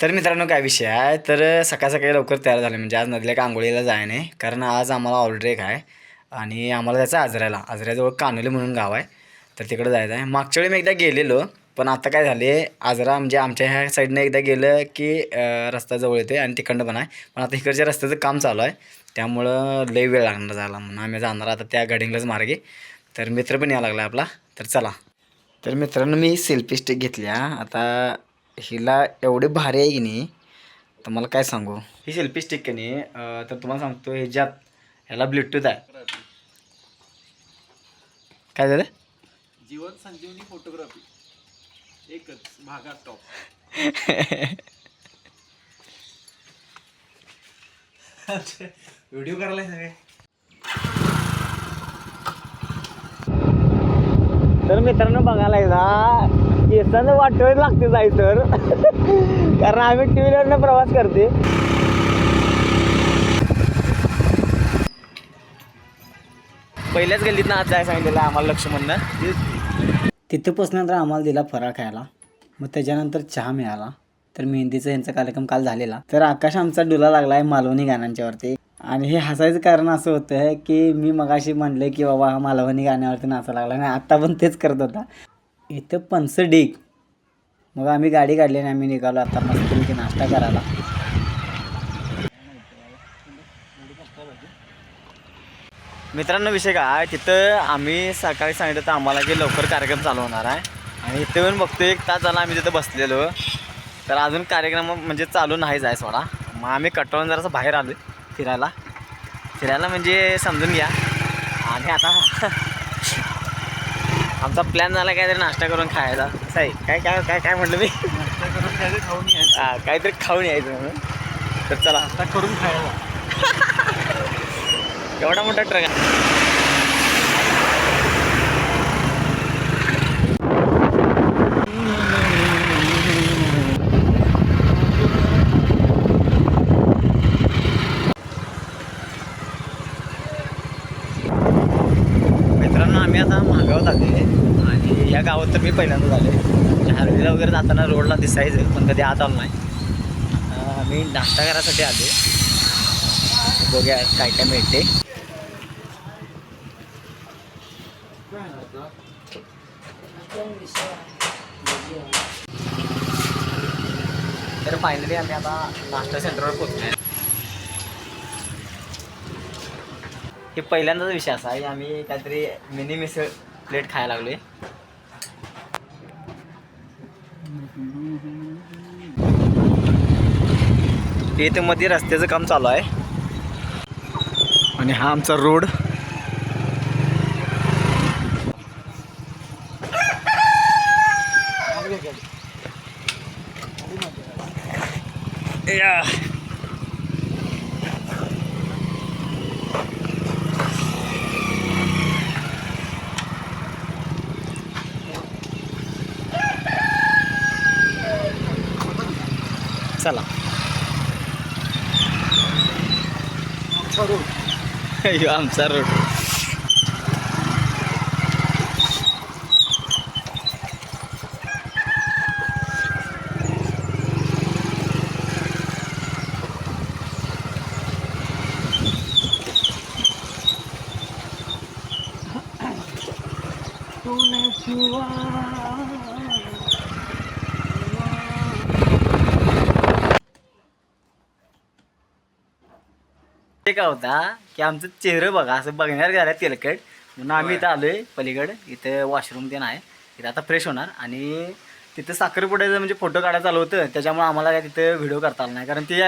तर मित्रांनो काय विषय आहे? तर सकाळ सकाळी लवकर तयार झाले म्हणजे आज नदीला एक आंघोळीला जाय नाही कारण आज आम्हाला ऑर्डर आहे. आणि आम्हाला जायचं आजऱ्याला. आजऱ्याजवळ कानोली म्हणून गाव आहे. तर तिकडे जायचं आहे. मागच्या वेळी मी एकदा गेलेलो. पण आता काय झाले आजरा म्हणजे आमच्या ह्या साईडनं एकदा गेलं की रस्त्याजवळ रस्ता जवळ येते आणि तिकडनं पण आहे. पण आता इकडच्या रस्त्याचं काम चालू आहे. त्यामुळं लई वेळ लागणार झाला म्हणून. आम्ही जाणार आता त्या गाडींगलाच मार्गे. तर मित्र पण यायला लागला आपला. तर चला. तर मित्रांनो मी सेल्फी स्टिक घेतल्या. आता हिला एवढी भारी आहे की नाही तर मला काय सांगू? ही सेल्फी स्टिक की नाही अं, तर तुम्हाला सांगतो ह्याच्यात ह्याला ब्लूटूथ आहे. काय झालं? जीवन संजीवनी फोटोग्राफी एकच भागात टॉप व्हिडिओ करायला सगळे. तर मित्रांनो बघायला एकदा. केसांचं वाटवत लागते जाय तर. कारण आम्ही टू व्हीलरनं प्रवास करते. पहिल्याच गल्लीतनं आज जाय सांगितलेलं आम्हाला लक्ष म्हणणं तिथेपासून तर आम्हाला दिला फराळ खायला. मग त्याच्यानंतर चहा मिळाला. तर मेहंदीचा यांचा कार्यक्रम काल झालेला. तर आकाश आमचा डुला लागला आहे मालवणी गाण्यांच्यावरती आणि हे हसायचं कारण असं होतं की मी मगाशी म्हणले की बाबा हा मालवणी गाण्यावरती नाचायला लागला. आणि आत्ता पण तेच करत होता. इथं पंच डीग मग आम्ही गाडी काढली आणि आम्ही निघालो आता मस्तपैकी नाश्ता करायला. मित्रांनो विषय काय तिथं आम्ही सकाळी सांगितलं तर आम्हाला की लवकर कार्यक्रम चालू होणार आहे. आणि इथं येऊन बघतो एक तास झाला आम्ही तिथं बसलेलो. तर अजून कार्यक्रम म्हणजे चालू नाही जाय सोडा. मग आम्ही कटवून जरासं बाहेर आलो फिरायला. फिरायला म्हणजे समजून घ्या. आणि आता आमचा प्लॅन झाला काहीतरी नाश्ता करून खायचा. असं आहे. काय काय काय काय म्हटलं मी? करून खायचं खाऊन यायचं. हा, काहीतरी खाऊन यायचं म्हणून. तर चला. आता करून खायला. एवढा मोठा ट्रक आहे मित्रांनो आम्ही आता महागावत आले आणि या गावात तर मी पहिल्यांदा झाले म्हणजे हरवीला वगैरे जाताना साईज आहे पण कधी आत आलो नाही. मी नाश्ता करायसाठी आले बघूया काय काय मिळते. तर फायनली आम्ही आता नाश्ता सेंटरवर पोहोचलो हे पहिल्यांदाच विषय असा आहे आम्ही काहीतरी मिनी मिसळ प्लेट खायला लागलो आहे इथे मध्ये रस्त्याचं काम चालू आहे. आणि हा आमचा रोड. या. चला. ह्यो आमचा रोड ते काय होता की आमचं चेहरं बघा असं बघण्यात झालं तेलकट. म्हणून आम्ही इथं आलोय पलीकडे. इथं वॉशरूम ते नाही इथं आता फ्रेश होणार. आणि तिथं साखरपुड्याचं म्हणजे फोटो काढायला चालू होतं. त्याच्यामुळे आम्हाला काय तिथं व्हिडिओ करता आला नाही. कारण ती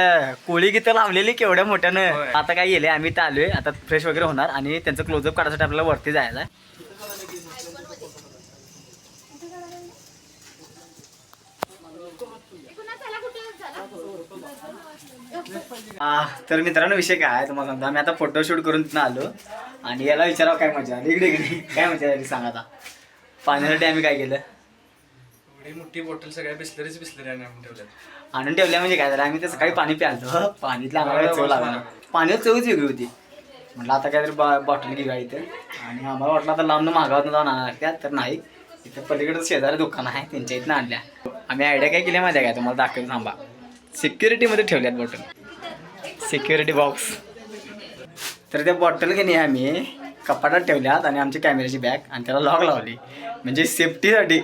कोळी गीतं लावलेली केवढ्या मोठ्यानं. आता काय गेले आम्ही इथं आलोय. आता फ्रेश वगैरे होणार. आणि त्यांचं क्लोजअप काढायसाठी आपल्याला वरती आ, तर मित्रांनो विषय काय आहे तुम्हाला सांगतो. आम्ही आता फोटोशूट करून तिथं आलो आणि याला विचारावं काय मजा आली. इकडे इकडे. काय मजा आली सांग आता. पाण्यासाठी आम्ही काय केलं? एवढी मोठी बॉटल सगळ्या बिस्लरीच बिस्लरी आणून ठेवल्यात. आणून ठेवल्या म्हणजे काय झालं? आम्ही तर सकाळी पाणी प्यालतो. पाणीतलं आम्हाला चव लागला पाण्यात चवच वेगळी होती. म्हटलं आता काहीतरी बॉटल घेऊया इथं. आणि आम्हाला वाटलं आता लांबनं मागावत जाऊन आणा लागत्या तर नाही. इथं पलीकडे शेजारी दुकान आहे त्यांच्या इथनं आणल्या. आम्ही आयडिया काय केल्या माहिती आहे काय तुम्हाला दाखवतो थांबा. सिक्युरिटीमध्ये ठेवल्यात बॉटल. Security box. तर त्या बॉटल घेणे नाही आम्ही कपाटात ठेवल्यात आणि आमची कॅमेऱ्याची बॅग आणि त्याला लॉक लावली. म्हणजे सेफ्टीसाठी.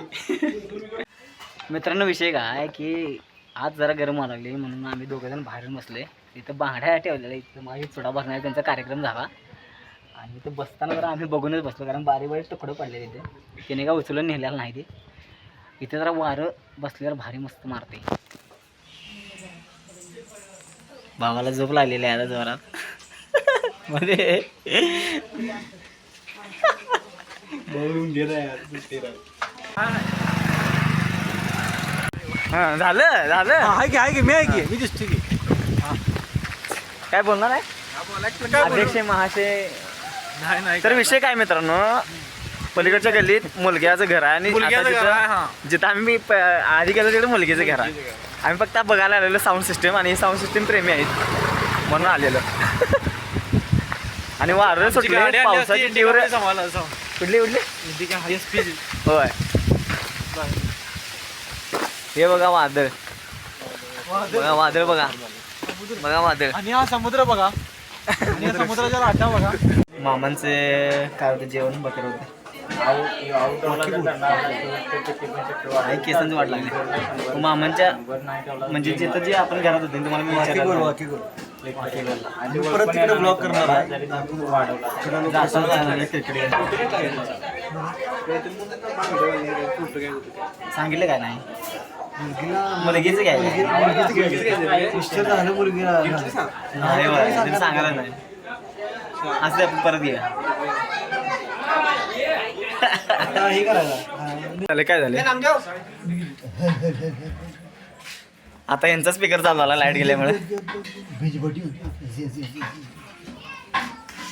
मित्रांनो विषय काय की आज जरा गरम व्हायला लागली म्हणून आम्ही दोघं जण बाहेरून बसले इथं बांगड्या ठेवलेल्या इथं माझी चुडा भरण्याचा त्यांचा कार्यक्रम झाला. आणि इथं बसताना जरा आम्ही बघूनच बसलो कारण बारी बारीक तुकडं पडले तिथे तिने काय उचलून नेलेलं नाही ते. इथे जरा वारं बसल्यावर भारी मस्त मारते. भावाला झोप लागलेली आहे आता जोरात. मध्ये. हा झालं झालं. आहे की आहे की मी आहे की. मी दिसतो की. काय बोलणार आहे? अध्यक्ष महाशय. नाही नाही तर विषय काय मित्रांनो? पलीकडच्या गल्लीत मुलग्याचं घर आहे आणि तिथं-. जिथं आम्ही आधी गेलो तिकडे मुलगीचं घर आहे. आम्ही फक्त बघायला आलेलो साऊंड सिस्टम आणि साऊंड सिस्टम प्रेमी आहेत. म्हणून आलेलो. आणि वारं सुटले पावसाची तीव्र कुठली कुठली? होय. हे बघा वादळ. बघा वादळ बघा. बघा वादळ. आणि हा समुद्र बघा. समुद्राच्या लाटा बघा. मामांचे काय होतं जेवण बकर होतं. केसांची वाट लागली. मामांच्या म्हणजे जिथं जे आपण घरात होते तुम्हाला मी परत तिकडे ब्लॉक करणार आहे. सांगितलं काय नाही? मुलगीचं बा, तिला सांगायला नाही. असं आपण परत घ्या. हे करायला. झालं काय झालं? आता यांचा स्पीकर चालू झाला लाइट गेल्यामुळे.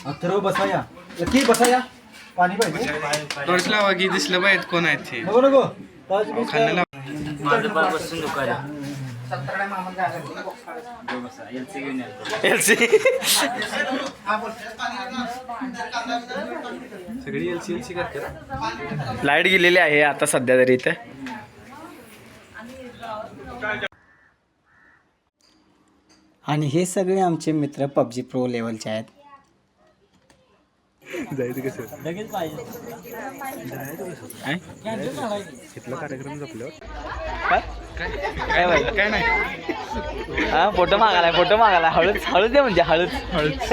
अथर्व बसाया. लकी बसाया. पाणी पाहिजे. टॉर्च लावा की दिसलं पाहिजे कोण आहेत ते? नको नको. माझं बसून दुखायला. एलसी सगळी एलसी एलसी करतात लाइट गेलेली आहे आता सध्या तरी इथं. आणि हे सगळे आमचे मित्र पबजी प्रो लेवलचे आहेत. काय? माहिती काय नाही. हा फोटो मागायला फोटो मागायला हळूच हळूच दे म्हणजे हळूच. हळूच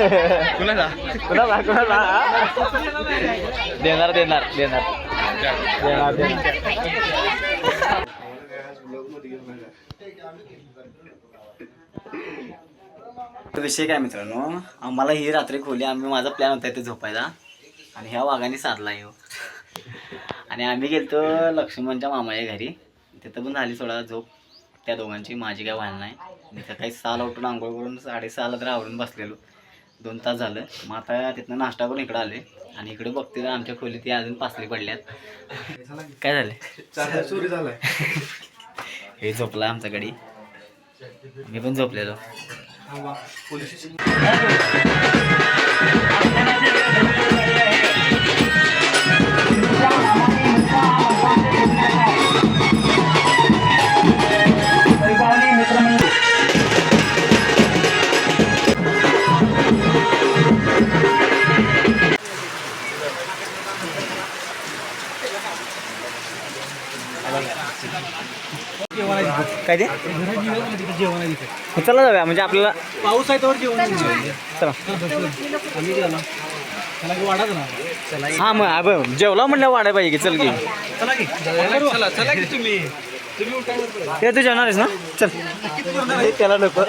कुणाला कुणाला कुणाला? हा? देणार देणार देणार. देणार देणार. विषय काय मित्रांनो? आम्हाला ही रात्री खोली आम्ही माझा प्लॅन होता इथे झोपायचा आणि ह्या वाघाने साधला येऊ आणि आम्ही गेलतो लक्ष्मणच्या मामाच्या घरी. तिथं पण झाली थोडा झोप. त्या दोघांची माझी काय व्हायला नाही. मी सकाळी सहाला उठून आंघोळ करून साडेसहाला तर आवरून बसलेलो. दोन तास झालं. मग आता तिथनं नाश्ता करून इकडं आले आणि इकडे बघते तर आमच्या खोलीत ती अजून पासली पडल्यात. काय झाले? चोरी झालाय. हे झोपला आमचा गाडी मी पण झोपलेलो. পুলিশ काय ते? चला जाऊया म्हणजे आपल्याला पाऊस आहे तर जेवण. चला. आम्ही गेलो त्याला की वाढाच ना हा मग हा बघ जेवला म्हणलं वाढाय पाहिजे की चल की. चला की. चला चला की तुम्ही. तुम्ही उठा ते तू जेवणार आहेस ना? चल. त्याला नको.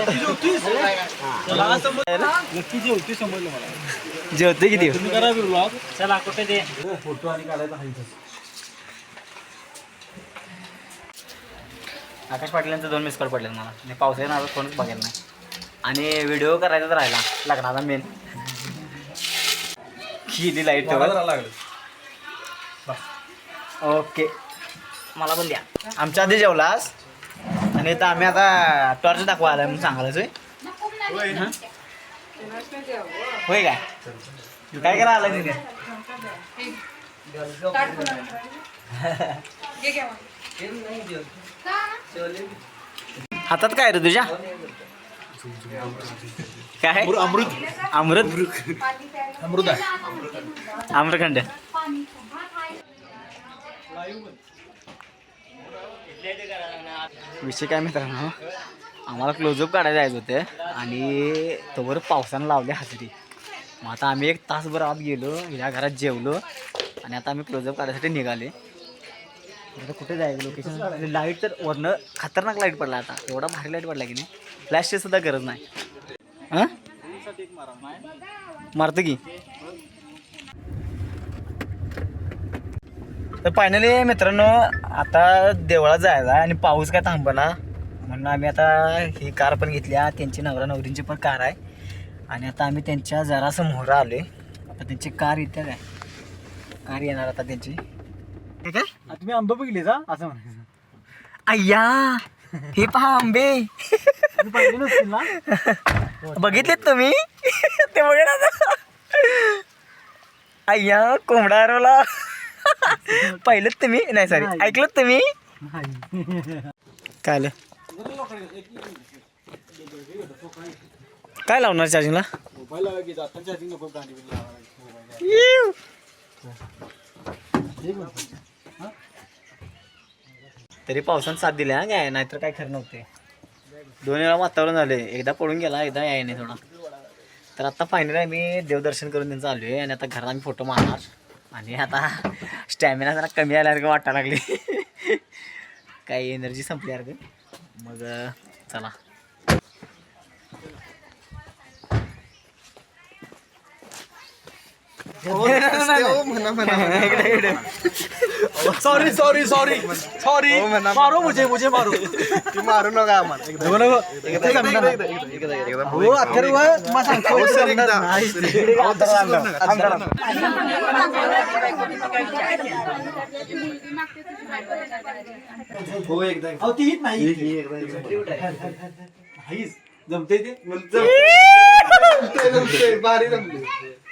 नक्की जेवते समजलं मला. जेवते किती तुम्ही करा ब्लॉग. चला कुठे ते फोटो आणि काढायचा आहे इथं. आकाश पाटलांचं दोन मिस कॉल पडले मला. मी पावसाच्या नावात कोणच बघायला नाही. आणि व्हिडिओ करायचा तर राहिला लग्नाचा मेन किती लाइट लागलं. ओके मला पण द्या. आमच्या आधी जेवलास आणि आता आम्ही आता टॉर्च दाखवा आलाय म्हणून सांगायलाच होय हं? काय? काय करा आलाय तिथे? हातात काय रे तुझ्या? काय? अमृत अमृत. अमृत? आहे. आम्रखंड. विषय काय मित्रांनो आम्हाला क्लोजअप काढायला जायचं होतं आणि तोवर पावसानं लावली हजेरी मग आता आम्ही एक तासभर आत गेलो या घरात जेवलो आणि आता आम्ही क्लोजअप काढायसाठी निघाले. आता कुठे जायचं लोकेशन लाइट तर वरनं खतरनाक लाइट पडला आता. एवढा भारी लाइट पडला की नाही? फ्लॅशची सुद्धा गरज नाही. हां? मारतं की. तर फायनली मित्रांनो आता देवळात जायला आहे आणि पाऊस काय थांबला. म्हणून आम्ही आता ही कार पण घेतली आहे. त्यांची नवरा नवरींची पण कार आहे. आणि आता आम्ही त्यांच्या जरासं मोहरा आहे आता त्यांची कार इथे काय? कार येणार आता त्यांची. तुम्ही आंबा बघितले का? असं म्हणायचं. अय्या हे पहा आंबे. पाहिजे नसतील ना? बघितलेत तुम्ही? ते बघा ना. अय्या कोंबडा हरवला. पाहिलं तुम्ही? नाही सॉरी. ऐकलं तुम्ही? काय आलं? काय लावणार चार्जिंगला. एक मिनिट. तरी पावसानं साथ दिली हा काय नाहीतर काय खरं नव्हते. दोन वेळा वातावरण झाले एकदा पडून गेला एकदा याय नाही थोडा. तर आता फायनली आम्ही देवदर्शन करून त्यांचं आलो आहे आणि आता घरात आम्ही फोटो मारणार. आणि आता स्टॅमिना जरा कमी आल्यासारखं वाटायला लागली काही एनर्जी संपल्यासारखं मग चला. सॉरी सॉरी सॉरी सॉरी मारो मुझे मुझे मारो. मारू नका आम्हाला. हो अथर्व. अहो, ती नाही. नाहीच. जमते ते? भारी जमले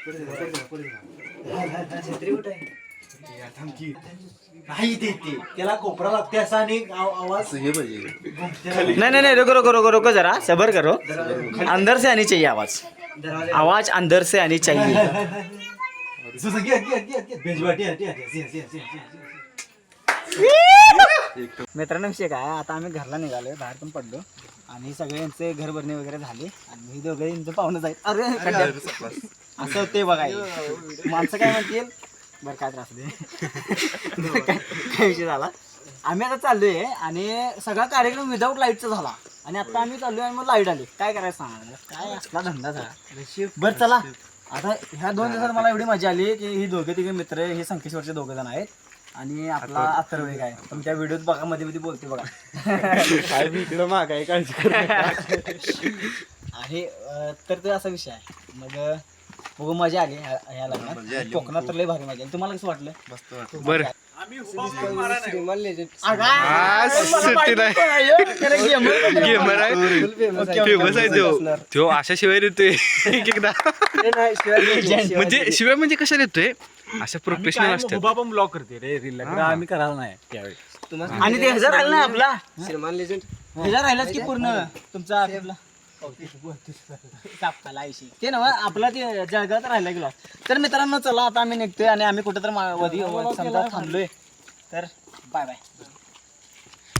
नाही ते ते त्याला कोपरा लागते असा आणि आव- आवाज हे पाहिजे नहीं नहीं नहीं रुको रुको रुको रुको जरा. सबर करो. अंदर से आनी चाहिए आवाज. आवाज अंदर से आनी चाहिए. बेजवाटी हसी हसी हसी हसी मित्रांनो विषय काय? आता आम्ही घरला निघालोय बाहेर पण पडलो. आणि सगळे यांचे घर भरणे वगैरे झाले. आणि ही दोघे यांचं पाहुणं जाईल अरे खड्ड्यात. असं ते बघा हे. माणसं काय म्हणतील? बरं काय त्रास दे काय काय विषय झाला? आम्ही आता चाललोय आणि सगळा कार्यक्रम विदाऊट लाईटचा झाला. आणि आता आम्ही चाललोय आणि मग लाइट आली. काय करायचं सांगा? काय असला धंदा झाला? बरं चला. आता ह्या दोन दिवसात मला एवढी मजा आली की ही दोघे तिघे मित्र हे संकेश्वरचे दोघे जण आहेत. आणि आपला अथर्व पण त्या व्हिडिओत बघा मध्ये मध्ये बोलते बघा. काय मी इकडं माग आहे काळजी करू नका. आहे अं, तर ते असा विषय आहे. मग मजा आली ह्या ह्या लग्नात. कोकणात तर लय भारी मजा आली. तुम्हाला कसं वाटलं? बर. गेमर आहे. फेमस आहे. तो. तो अशा शिवाय देतोय एक एकदा. म्हणजे शिवाय म्हणजे कशा देतोय? अशा प्रोफेशनल असतात. उभा पण ब्लॉक करते रे रील आम्ही करायला नाही त्यावेळी आणि ते हजार राहिलं ना आपला? हजार राहिलाच की पूर्ण? तुमचा आपला ते ना आपला ते जळगावात राहिला गेलो तर मित्रांनो चला आता आम्ही निघतोय आणि आम्ही कुठं तर मा- वधी समजा थांबलोय. तर बाय बाय